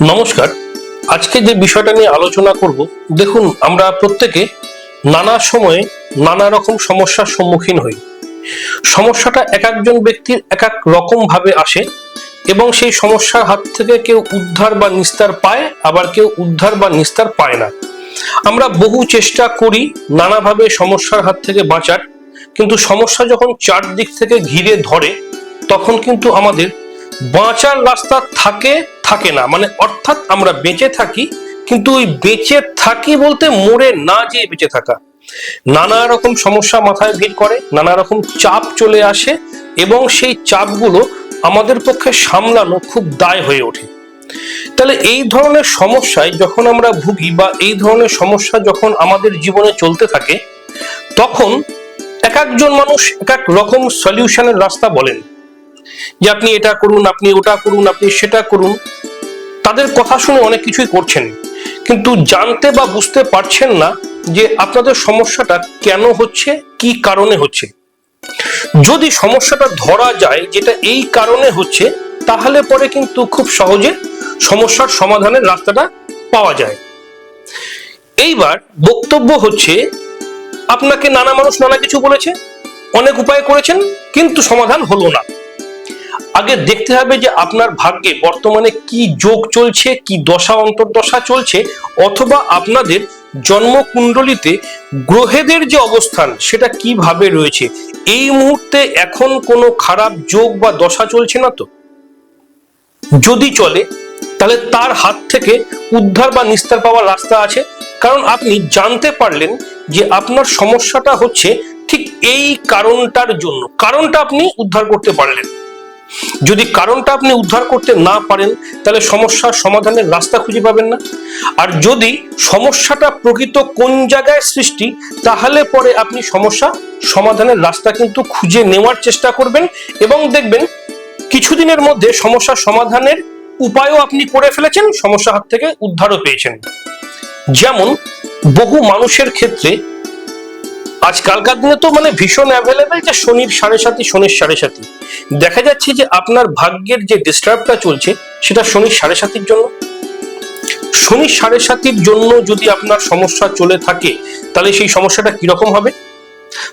নমস্কার। আজকে যে বিষয়টা নিয়ে আলোচনা করব, দেখুন আমরা প্রত্যেকে নানা সময়ে নানা রকম সমস্যার সম্মুখীন হই। সমস্যাটা এক একজন ব্যক্তির এক এক রকম ভাবে আসে এবং সেই সমস্যার হাত থেকে কেউ উদ্ধার বা নিস্তার পায়, আবার কেউ উদ্ধার বা নিস্তার পায় না। আমরা বহু চেষ্টা করি নানাভাবে সমস্যার হাত থেকে বাঁচার, কিন্তু সমস্যা যখন চারদিক থেকে ঘিরে ধরে, তখন কিন্তু আমাদের বাঁচার রাস্তা থাকে থাকে না। মানে অর্থাৎ আমরা বেঁচে থাকি, কিন্তু ওই বেঁচে থাকি বলতে মরে না যেয়ে বেঁচে থাকা। নানা রকম সমস্যা মাথায় ভিড় করে, নানা রকম চাপ চলে আসে এবং সেই চাপগুলো আমাদের পক্ষে সামলানো খুব দায় হয়ে ওঠে। তাহলে এই ধরনের সমস্যায় যখন আমরা ভুগি বা এই ধরনের সমস্যা যখন আমাদের জীবনে চলতে থাকে, তখন এক একজন মানুষ এক এক রকম সলিউশনের রাস্তা বলেন যে আপনি এটা করুন, আপনি ওটা করুন, আপনি সেটা করুন। তাদের কথা শুনে অনেক কিছুই করছেন। কিন্তু জানতে বা বুঝতে পারছেন না যে আপনাদের সমস্যাটা কেন হচ্ছে, কি কারণে হচ্ছে। যদি সমস্যাটা ধরা যায় যেটা এই কারণে হচ্ছে, তাহলে পরে কিন্তু খুব সহজে সমস্যার সমাধানের রাস্তাটা পাওয়া যায়। এইবার বক্তব্য হচ্ছে, আপনাকে নানা মানুষ নানা কিছু বলেছে, অনেক উপায় করেছেন, কিন্তু সমাধান হলো না। আগে দেখতে হবে যে আপনার ভাগ্যে বর্তমানে কি যোগ চলছে, কি দশা, অন্তর্দশা চলছে, অথবা আপনাদের জন্মকুণ্ডলিতে গ্রহেদের যে অবস্থান, সেটা কীভাবে রয়েছে? এই মুহূর্তে এখন কোনো খারাপ যোগ বা দশা চলছে না তো? যদি চলে, তাহলে তার হাত থেকে উদ্ধার বা নিস্তার পাওয়ার রাস্তা আছে। কারণ আপনি জানতে পারলেন যে আপনার সমস্যাটা হচ্ছে ঠিক এই কারণটার জন্য। কারণটা আপনি উদ্ধার করতে পারলেন। যদি কারণটা আপনি উদ্ধার করতে না পারেন, তাহলে সমস্যার সমাধানের রাস্তা খুঁজে পাবেন না। আর যদি সমস্যাটা প্রকৃত কোন জায়গায় সৃষ্টি, তাহলে পরে আপনি সমস্যা সমাধানের রাস্তা কিন্তু খুঁজে নেওয়ার চেষ্টা করবেন এবং দেখবেন কিছুদিনের মধ্যে সমস্যা সমাধানের উপায়ও আপনি করে ফেলেছেন সমস্যা হাত থেকে উদ্ধারও পেয়েছেন। যেমন বহু মানুষের ক্ষেত্রে আজকালকার দিনে তো মানে ভীষণ অ্যাভেলেবেল যে শনির সাড়ে সাথী শনির সাড়ে সাথী দেখা যাচ্ছে যে আপনার ভাগ্যের যে ডিস্টার্বটা চলছে, সেটা শনির সাড়ে সাথীর জন্য। শনির সাড়ে সাথীর জন্য যদি আপনার সমস্যা চলে থাকে, তাহলে সেই সমস্যাটা কীরকম হবে?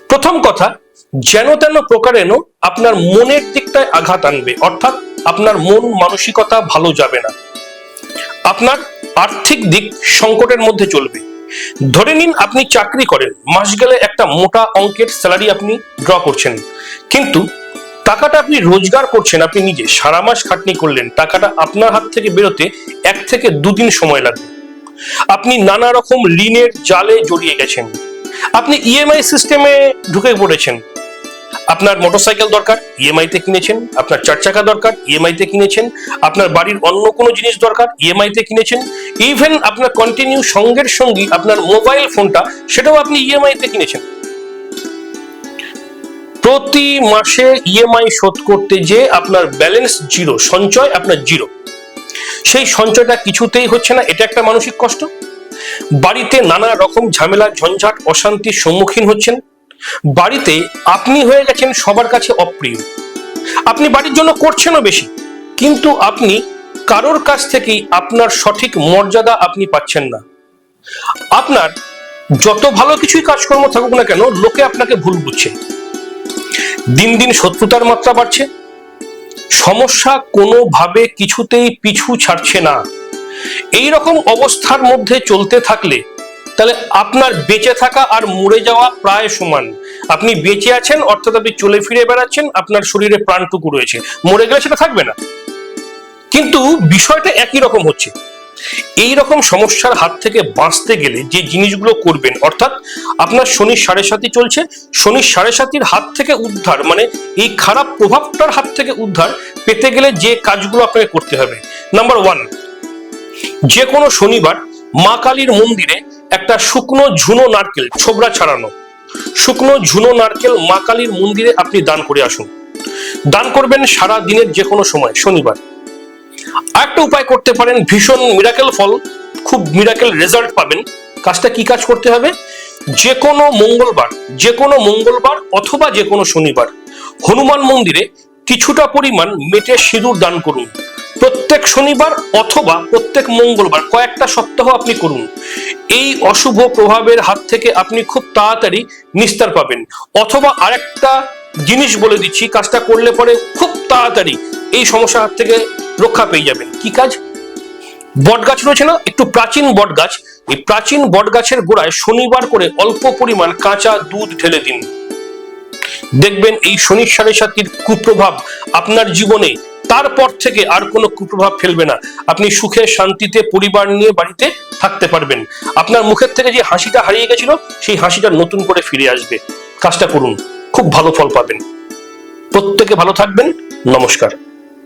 প্রথম কথা, যেন তেন প্রকারেণ আপনার মনের দিকটায় আঘাত আনবে। অর্থাৎ আপনার মন মানসিকতা ভালো যাবে না। আপনার আর্থিক দিক সংকটের মধ্যে চলবে। ধরে নিন আপনি চাকরি করেন, মাস গেলে একটা মোটা অঙ্কের স্যালারি আপনি ড্র করছেন। কিন্তু টাকাটা আপনি রোজগার করছেন, আপনি নিজে সারা মাস খাটনি করলেন, টাকাটা আপনার হাত থেকে বেরোতে এক থেকে দুদিন সময় লাগবে। আপনি নানা রকম ঋণের জালে জড়িয়ে গেছেন। আপনি ইএমআই সিস্টেমে ঢুকে পড়েছেন। আপনার মোটরসাইকেল দরকার ইএমআই তে কিনেছেন, আপনার চার চাকা দরকার ইএমআই তে কিনেছেন, আপনার বাড়ির অন্য কোনো জিনিস দরকার ইএমআই তে কিনেছেন ইভেন আপনার কন্টিনিউ সঙ্গের সঙ্গী আপনার মোবাইল ফোনটা সেটাও আপনি ইএমআই তে কিনেছেন। প্রতি মাসে ইএমআই শোধ করতে যে আপনার ব্যালেন্স জিরো সঞ্চয় আপনার জিরো সেই সঞ্চয়টা কিছুতেই হচ্ছে না, এটা একটা মানসিক কষ্ট। বাড়িতে নানা রকম ঝামেলা, ঝঞ্ঝাট, অশান্তির সম্মুখীন হচ্ছেন। বাড়িতে আপনি হয়ে গেছেন সবার কাছে অপ্রিয়। আপনি বাড়ির জন্য করছেনও বেশি, কিন্তু আপনি কারোর কাছ থেকেই আপনার সঠিক মর্যাদা আপনি পাচ্ছেন না। আপনার যত ভালো কিছুই কাজকর্ম থাকুক না কেন, লোকে আপনাকে ভুল বুঝছে। দিন দিন শত্রুতার মাত্রা বাড়ছে। সমস্যা কোনোভাবে কিছুতেই পিছু ছাড়ছে না। এই রকম অবস্থার মধ্যে চলতে থাকলে তাহলে আপনার বেঁচে থাকা আর মরে যাওয়া প্রায় সমান। আপনি বেঁচে আছেন, অর্থাৎ আপনি চলে ফিরে বেড়াচ্ছেন, আপনার শরীরে প্রাণটুকু রয়েছে। মরে গেলে সেটা থাকবে না। কিন্তু বিষয়টা একই রকম হচ্ছে। এই রকম সমস্যার হাত থেকে বাঁচতে গেলে যে জিনিসগুলো করবেন, অর্থাৎ আপনার শনির সাড়ে সাথী চলছে শনির সাড়ে সাথীর হাত থেকে উদ্ধার মানে এই খারাপ প্রভাবটার হাত থেকে উদ্ধার পেতে গেলে যে কাজগুলো আপনাকে করতে হবে। নাম্বার ওয়ান যে কোনো শনিবার মা কালীর মন্দিরে একটা শুকনো ঝুনো নারকেল ছোবড়া ছাড়ানো। শুকনো ঝুনো নারকেল মা কালীর মন্দিরে আপনি দান করে আসুন। দান করবেন সারা দিনের যে কোনো সময়, শনিবার। আরেকটা উপায় করতে পারেন, ভীষণ মিরাকেল ফল, খুব মিরাকেল রেজাল্ট পাবেন। কাজটা কি কাজ করতে হবে? যে কোনো মঙ্গলবার, যে কোনো মঙ্গলবার অথবা যে কোনো শনিবার, হনুমান মন্দিরে কিছুটা পরিমাণ মেটে সিঁদুর দান করুন। প্রত্যেক শনিবার অথবা প্রত্যেক মঙ্গলবার কয়েকটা সপ্তাহ আপনি করুন। এই অশুভ প্রভাবের হাত থেকে আপনি খুব তাড়াতাড়ি নিস্তার পাবেন। অথবা আরেকটা জিনিস বলে দিচ্ছি, কাজটা করলে পরে খুব তাড়াতাড়ি এই সমস্যার হাত থেকে রক্ষা পেয়ে যাবেন। কি কাজ? বট গাছ রয়েছে না? একটু প্রাচীন বট গাছ। এই প্রাচীন বট গাছের গোড়ায় শনিবার করে অল্প পরিমাণ কাঁচা দুধ ঢেলে দিন। দেখবেন এই শনির সাড়ে সাতির কুপ্রভাব আপনার জীবনে তারপর থেকে আর কোনো কুপ্রভাব ফেলবে না। আপনি সুখে, শান্তিতে পরিবার নিয়ে বাড়িতে থাকতে পারবেন। আপনার মুখের থেকে যে হাসিটা হারিয়ে গেছিল, সেই হাসিটা নতুন করে ফিরে আসবে। কাজটা করুন, খুব ভালো ফল পাবেন। প্রত্যেকে ভালো থাকবেন। নমস্কার।